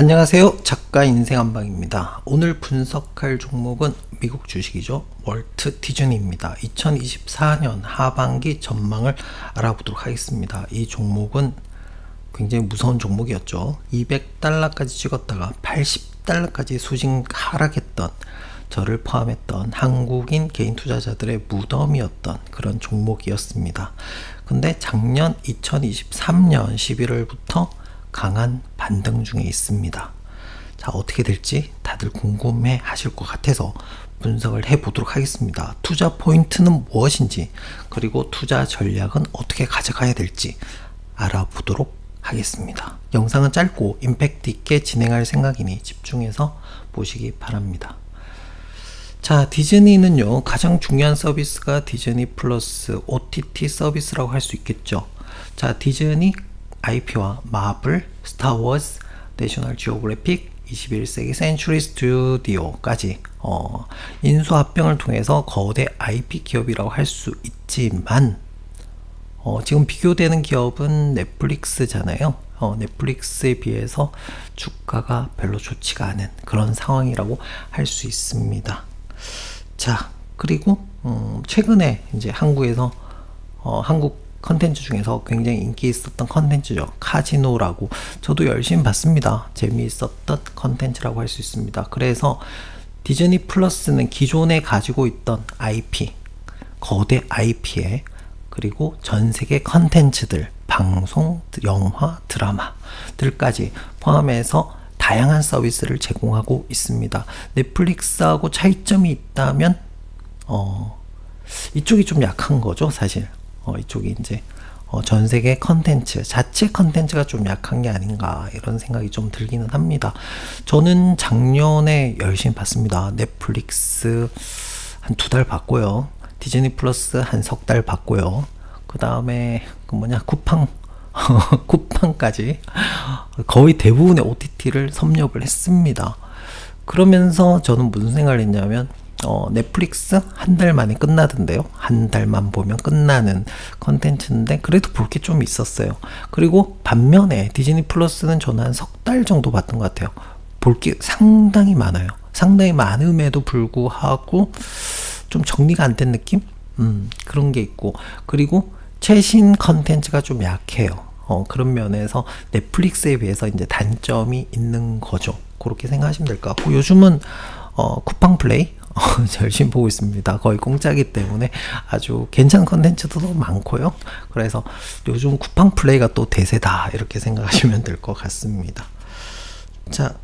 안녕하세요. 작가 인생 한방입니다. 오늘 분석할 종목은 미국 주식이죠. 월트 디즈니입니다. 2024년 하반기 전망을 알아보도록 하겠습니다. 이 종목은 굉장히 무서운 종목이었죠. 200달러까지 찍었다가 80달러까지 수직 하락했던 저를 포함했던 한국인 개인 투자자들의 무덤이었던 그런 종목이었습니다. 근데 작년 2023년 11월부터 강한 반등 중에 있습니다. 자, 어떻게 될지 다들 궁금해 하실 것 같아서 분석을 해 보도록 하겠습니다. 투자 포인트는 무엇인지, 그리고 투자 전략은 어떻게 가져가야 될지 알아보도록 하겠습니다. 영상은 짧고 임팩트 있게 진행할 생각이니 집중해서 보시기 바랍니다. 자, 디즈니는요, 가장 중요한 서비스가 디즈니 플러스 OTT 서비스라고 할 수 있겠죠. 자, 디즈니 IP와 마블, 스타워즈, 내셔널 지오그래픽, 21세기 센츄리 스튜디오까지 어, 인수 합병을 통해서 거대 IP 기업이라고 할 수 있지만 어, 지금 비교되는 기업은 넷플릭스잖아요. 어, 넷플릭스에 비해서 주가가 별로 좋지가 않은 그런 상황이라고 할 수 있습니다. 자, 그리고 음, 최근에 이제 한국에서 어, 한국 컨텐츠 중에서 굉장히 인기 있었던 컨텐츠죠. 카지노라고 저도 열심히 봤습니다. 재미있었던 컨텐츠라고 할 수 있습니다. 그래서 디즈니 플러스는 기존에 가지고 있던 IP, 거대 IP에 그리고 전 세계 컨텐츠들, 방송, 영화, 드라마들까지 포함해서 다양한 서비스를 제공하고 있습니다. 넷플릭스하고 차이점이 있다면 어, 이쪽이 좀 약한 거죠, 사실. 어, 이쪽이 이제 어, 전 세계 컨텐츠 자체 컨텐츠가 좀 약한 게 아닌가 이런 생각이 좀 들기는 합니다. 저는 작년에 열심히 봤습니다. 넷플릭스 한 두 달 봤고요. 디즈니 플러스 한 석 달 봤고요. 그 다음에 그 뭐냐 쿠팡 쿠팡까지 거의 대부분의 OTT를 섭렵을 했습니다. 그러면서 저는 무슨 생각을 했냐면 어, 넷플릭스 한 달 만에 끝나던데요. 한 달만 보면 끝나는 컨텐츠인데 그래도 볼 게 좀 있었어요. 그리고 반면에 디즈니 플러스는 저는 한 석 달 정도 봤던 것 같아요. 볼 게 상당히 많아요. 상당히 많음에도 불구하고 좀 정리가 안 된 느낌? 음, 그런 게 있고 그리고 최신 컨텐츠가 좀 약해요. 어, 그런 면에서 넷플릭스에 비해서 이제 단점이 있는 거죠. 그렇게 생각하시면 될 것 같고 요즘은 어, 쿠팡 플레이 열심히 보고 있습니다. 거의 공짜기 때문에 아주 괜찮은 컨텐츠도 많고요. 그래서 요즘 쿠팡 플레이가 또 대세다 이렇게 생각하시면 될 것 같습니다. 자,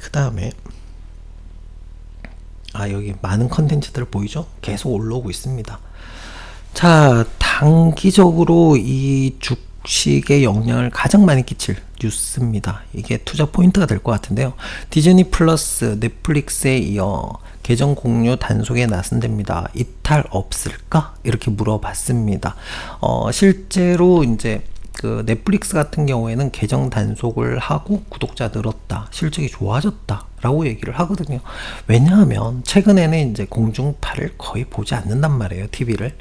그 다음에 아 여기 많은 컨텐츠들 보이죠? 계속 올라오고 있습니다. 자, 단기적으로 이 주 식에 영향을 가장 많이 끼칠 뉴스입니다. 이게 투자 포인트가 될 것 같은데요. 디즈니 플러스, 넷플릭스에 이어 계정 공유 단속에 나선답니다. 이탈 없을까? 이렇게 물어봤습니다. 어, 실제로 이제 그 넷플릭스 같은 경우에는 계정 단속을 하고 구독자 늘었다, 실적이 좋아졌다 라고 얘기를 하거든요. 왜냐하면 최근에는 이제 공중파를 거의 보지 않는단 말이에요, TV를.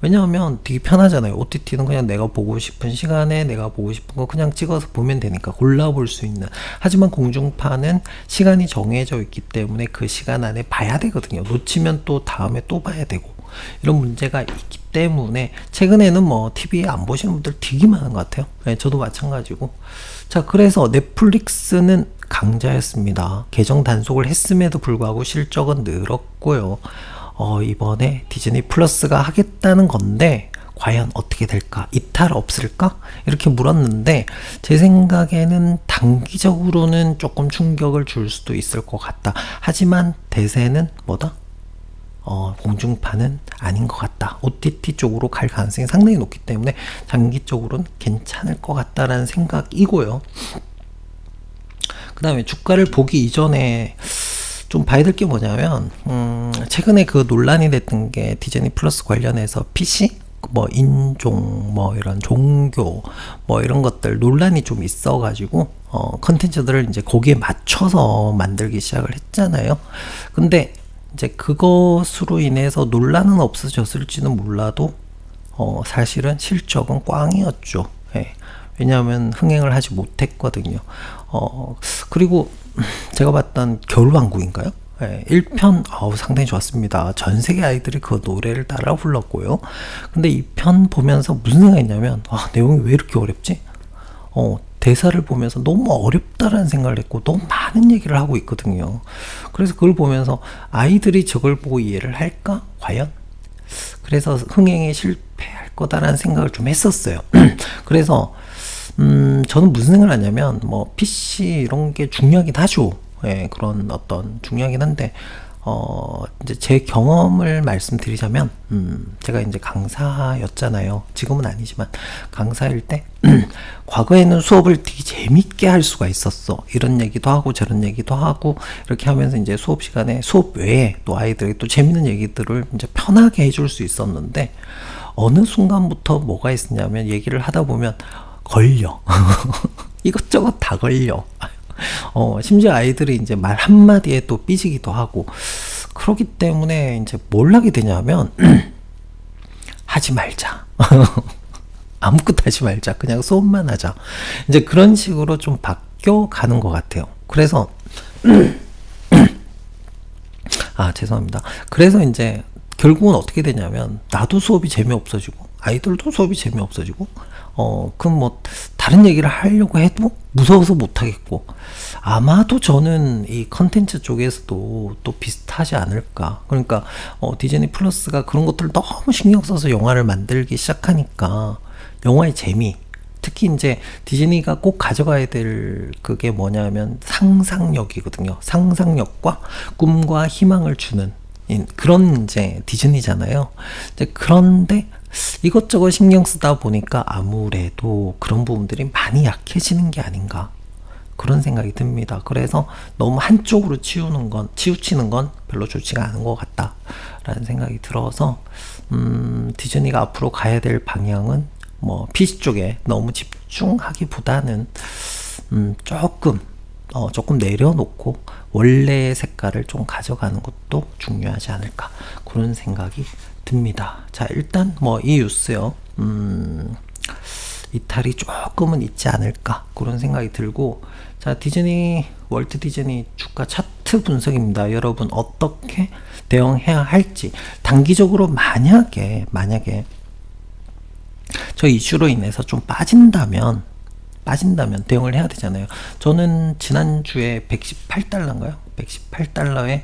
왜냐하면 되게 편하잖아요. OTT는 그냥 내가 보고 싶은 시간에 내가 보고 싶은 거 그냥 찍어서 보면 되니까 골라볼 수 있는. 하지만 공중파는 시간이 정해져 있기 때문에 그 시간 안에 봐야 되거든요. 놓치면 또 다음에 또 봐야 되고. 이런 문제가 있기 때문에 최근에는 뭐 TV 안 보시는 분들 되게 많은 것 같아요. 네, 저도 마찬가지고. 자, 그래서 넷플릭스는 강자였습니다. 계정 단속을 했음에도 불구하고 실적은 늘었고요. 어, 이번에 디즈니 플러스가 하겠다는 건데 과연 어떻게 될까? 이탈 없을까? 이렇게 물었는데 제 생각에는 단기적으로는 조금 충격을 줄 수도 있을 것 같다. 하지만 대세는 뭐다? 어, 공중파는 아닌 것 같다. OTT 쪽으로 갈 가능성이 상당히 높기 때문에 장기적으로는 괜찮을 것 같다라는 생각이고요. 그 다음에 주가를 보기 이전에 좀 봐야 될 게 뭐냐면 음, 최근에 그 논란이 됐던 게 디즈니 플러스 관련해서 PC 뭐 인종 뭐 이런 종교 뭐 이런 것들 논란이 좀 있어 가지고 어 컨텐츠들을 이제 거기에 맞춰서 만들기 시작을 했잖아요. 근데 이제 그것으로 인해서 논란은 없어졌을지는 몰라도 어 사실은 실적은 꽝이었죠. 예. 왜냐하면 흥행을 하지 못했거든요. 어, 그리고 제가 봤던 겨울왕국인가요? 예, 1편 어우, 상당히 좋았습니다. 전 세계 아이들이 그 노래를 따라 불렀고요. 근데 2편 보면서 무슨 생각했냐면 아, 내용이 왜 이렇게 어렵지? 어, 대사를 보면서 너무 어렵다라는 생각을 했고 너무 많은 얘기를 하고 있거든요. 그래서 그걸 보면서 아이들이 저걸 보고 이해를 할까? 과연? 그래서 흥행에 실패할 거다라는 생각을 좀 했었어요. 그래서 음, 저는 무슨 생각을 하냐면 뭐 PC 이런 게 중요하긴 하죠. 예, 그런 어떤 중요하긴 한데 어, 이제 제 경험을 말씀드리자면, 음, 제가 이제 강사였잖아요. 지금은 아니지만, 강사일 때, 과거에는 수업을 되게 재밌게 할 수가 있었어. 이런 얘기도 하고, 저런 얘기도 하고, 이렇게 하면서 이제 수업 시간에, 수업 외에 또 아이들에게 또 재밌는 얘기들을 이제 편하게 해줄 수 있었는데, 어느 순간부터 뭐가 있었냐면, 얘기를 하다 보면, 걸려. 이것저것 다 걸려. 어, 심지어 아이들이 이제 말 한마디에 또 삐지기도 하고, 그렇기 때문에 이제 뭘 하게 되냐면, 하지 말자. 아무것도 하지 말자. 그냥 수업만 하자. 이제 그런 식으로 좀 바뀌어 가는 것 같아요. 그래서, 아, 죄송합니다. 그래서 이제 결국은 어떻게 되냐면, 나도 수업이 재미없어지고, 아이들도 수업이 재미없어지고, 어, 그럼 뭐, 다른 얘기를 하려고 해도 무서워서 못하겠고, 아마도 저는 이 컨텐츠 쪽에서도 또 비슷하지 않을까. 그러니까, 어, 디즈니 플러스가 그런 것들을 너무 신경 써서 영화를 만들기 시작하니까, 영화의 재미, 특히 이제 디즈니가 꼭 가져가야 될 그게 뭐냐면 상상력이거든요. 상상력과 꿈과 희망을 주는 그런 이제 디즈니잖아요. 이제 그런데 이것저것 신경 쓰다 보니까 아무래도 그런 부분들이 많이 약해지는 게 아닌가. 그런 생각이 듭니다. 그래서 너무 한쪽으로 치우는 건, 치우치는 건 별로 좋지가 않은 것 같다라는 생각이 들어서, 음, 디즈니가 앞으로 가야 될 방향은 뭐, PC 쪽에 너무 집중하기보다는, 음, 조금, 어, 조금 내려놓고, 원래의 색깔을 좀 가져가는 것도 중요하지 않을까. 그런 생각이 듭니다. 자, 일단 뭐 이 뉴스요. 음, 이탈이 조금은 있지 않을까. 그런 생각이 들고, 자, 디즈니, 월트 디즈니 주가 차트 분석입니다. 여러분, 어떻게 대응해야 할지. 단기적으로 만약에, 만약에, 저 이슈로 인해서 좀 빠진다면, 빠진다면 대응을 해야 되잖아요. 저는 지난주에 118달러인가요? 118달러에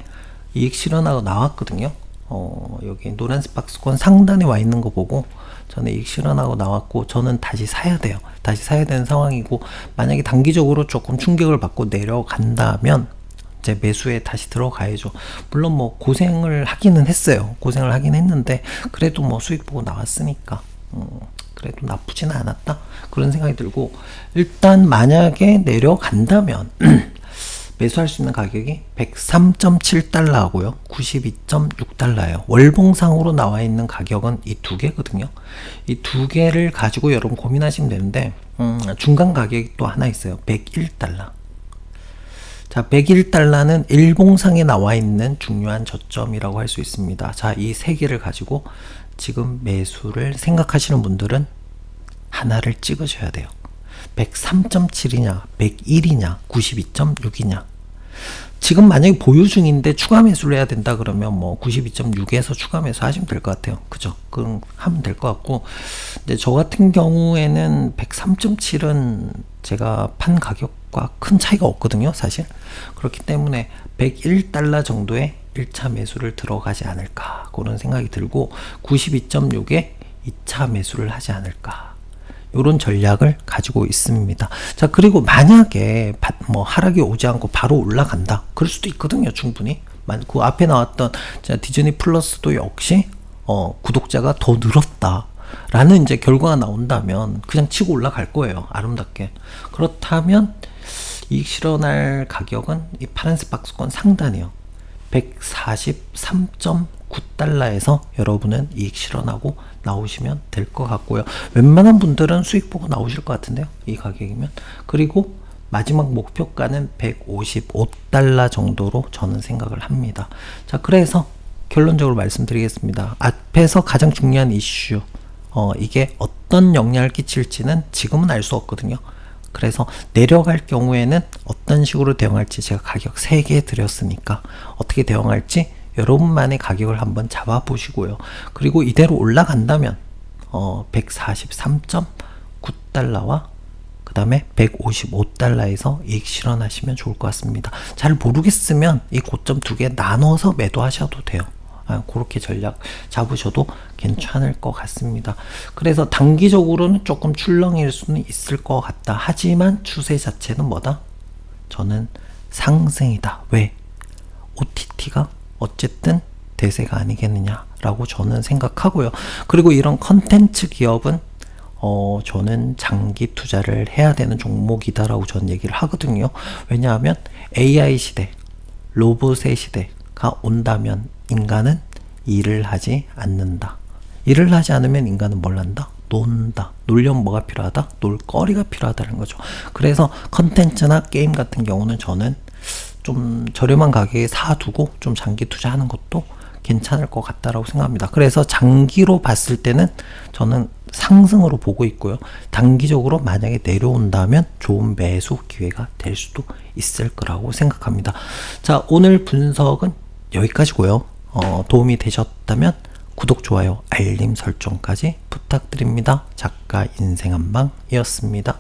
이익 실현하고 나왔거든요. 어, 여기 노란색 박스권 상단에 와 있는 거 보고 저는 이익 실현하고 나왔고 저는 다시 사야 돼요. 다시 사야 되는 상황이고 만약에 단기적으로 조금 충격을 받고 내려간다면 이제 매수에 다시 들어가야죠. 물론 뭐 고생을 하기는 했어요. 고생을 하긴 했는데 그래도 뭐 수익 보고 나왔으니까 음, 그래도 나쁘지는 않았다 그런 생각이 들고 일단 만약에 내려간다면 매수할 수 있는 가격이 103.7달러고요. 92.6달러예요. 월봉상으로 나와 있는 가격은 이 두 개거든요. 이 두 개를 가지고 여러분 고민하시면 되는데 음, 중간 가격이 또 하나 있어요. 101달러. 자, 101달러는 일봉상에 나와 있는 중요한 저점이라고 할 수 있습니다. 자, 이 세 개를 가지고 지금 매수를 생각하시는 분들은 하나를 찍으셔야 돼요. 103.7이냐, 101이냐, 92.6이냐. 지금 만약에 보유 중인데 추가 매수를 해야 된다 그러면 뭐 92.6에서 추가 매수 하시면 될 것 같아요. 그죠? 그럼 하면 될 것 같고. 근데 저 같은 경우에는 103.7은 제가 판 가격과 큰 차이가 없거든요, 사실. 그렇기 때문에 101달러 정도의 1차 매수를 들어가지 않을까. 그런 생각이 들고 92.6에 2차 매수를 하지 않을까. 이런 전략을 가지고 있습니다. 자, 그리고 만약에 뭐 하락이 오지 않고 바로 올라간다. 그럴 수도 있거든요, 충분히. 그 앞에 나왔던 디즈니 플러스도 역시 어, 구독자가 더 늘었다. 라는 이제 결과가 나온다면 그냥 치고 올라갈 거예요. 아름답게. 그렇다면 이익 실현할 가격은 이 파란색 박스권 상단이요. 143.9달러에서 여러분은 이익 실현하고 나오시면 될 것 같고요. 웬만한 분들은 수익 보고 나오실 것 같은데요. 이 가격이면. 그리고 마지막 목표가는 155달러 정도로 저는 생각을 합니다. 자, 그래서 결론적으로 말씀드리겠습니다. 앞에서 가장 중요한 이슈. 어, 이게 어떤 영향을 끼칠지는 지금은 알 수 없거든요. 그래서 내려갈 경우에는 어떤 식으로 대응할지 제가 가격 3개 드렸으니까 어떻게 대응할지 여러분만의 가격을 한번 잡아 보시고요. 그리고 이대로 올라간다면 어 143.9달러와 그 다음에 155달러에서 이익 실현하시면 좋을 것 같습니다. 잘 모르겠으면 이 고점 두 개 나눠서 매도하셔도 돼요. 아, 그렇게 전략 잡으셔도 괜찮을 것 같습니다. 그래서 단기적으로는 조금 출렁일 수는 있을 것 같다. 하지만 추세 자체는 뭐다? 저는 상승이다. 왜? OTT가 어쨌든 대세가 아니겠느냐라고 저는 생각하고요. 그리고 이런 컨텐츠 기업은 어, 저는 장기 투자를 해야 되는 종목이다라고 저는 얘기를 하거든요. 왜냐하면 AI 시대, 로봇의 시대가 온다면 인간은 일을 하지 않는다. 일을 하지 않으면 인간은 뭘 한다? 논다. 놀려면 뭐가 필요하다? 놀거리가 필요하다는 거죠. 그래서 컨텐츠나 게임 같은 경우는 저는 좀 저렴한 가격에 사두고 좀 장기 투자하는 것도 괜찮을 것 같다라고 생각합니다. 그래서 장기로 봤을 때는 저는 상승으로 보고 있고요. 단기적으로 만약에 내려온다면 좋은 매수 기회가 될 수도 있을 거라고 생각합니다. 자, 오늘 분석은 여기까지고요. 어, 도움이 되셨다면 구독, 좋아요, 알림 설정까지 부탁드립니다. 작가 인생 한방이었습니다.